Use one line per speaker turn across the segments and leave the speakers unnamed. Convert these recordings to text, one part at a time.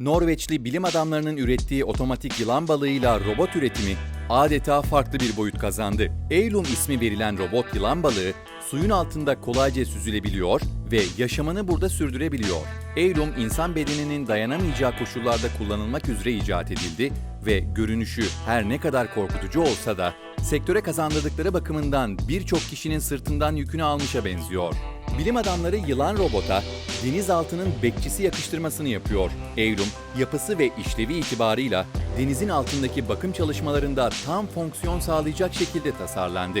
Norveçli bilim adamlarının ürettiği otomatik yılan balığıyla robot üretimi adeta farklı bir boyut kazandı. Eylum ismi verilen robot yılan balığı suyun altında kolayca süzülebiliyor ve yaşamını burada sürdürebiliyor. Eylum insan bedeninin dayanamayacağı koşullarda kullanılmak üzere icat edildi ve görünüşü her ne kadar korkutucu olsa da sektöre kazandırdıkları bakımından birçok kişinin sırtından yükünü almışa benziyor. Bilim adamları yılan robota denizaltının bekçisi yakıştırmasını yapıyor. Eylum, yapısı ve işlevi itibarıyla denizin altındaki bakım çalışmalarında tam fonksiyon sağlayacak şekilde tasarlandı.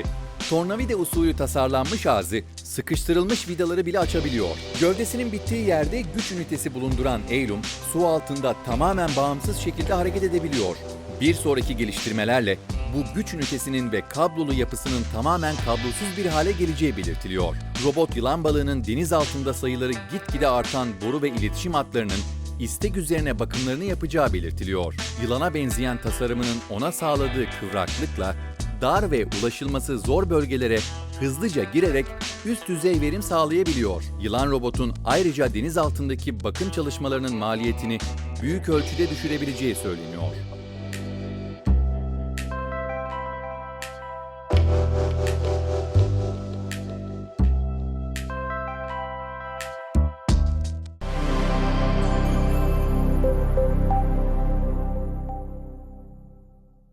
Tornavida usulü tasarlanmış ağzı, sıkıştırılmış vidaları bile açabiliyor. Gövdesinin bittiği yerde güç ünitesi bulunduran Eylum, su altında tamamen bağımsız şekilde hareket edebiliyor. Bir sonraki geliştirmelerle bu güç ünitesinin ve kablolu yapısının tamamen kablosuz bir hale geleceği belirtiliyor. Robot yılan balığının deniz altında sayıları gitgide artan boru ve iletişim hatlarının istek üzerine bakımlarını yapacağı belirtiliyor. Yılana benzeyen tasarımının ona sağladığı kıvraklıkla dar ve ulaşılması zor bölgelere hızlıca girerek üst düzey verim sağlayabiliyor. Yılan robotun ayrıca deniz altındaki bakım çalışmalarının maliyetini büyük ölçüde düşürebileceği söyleniyor.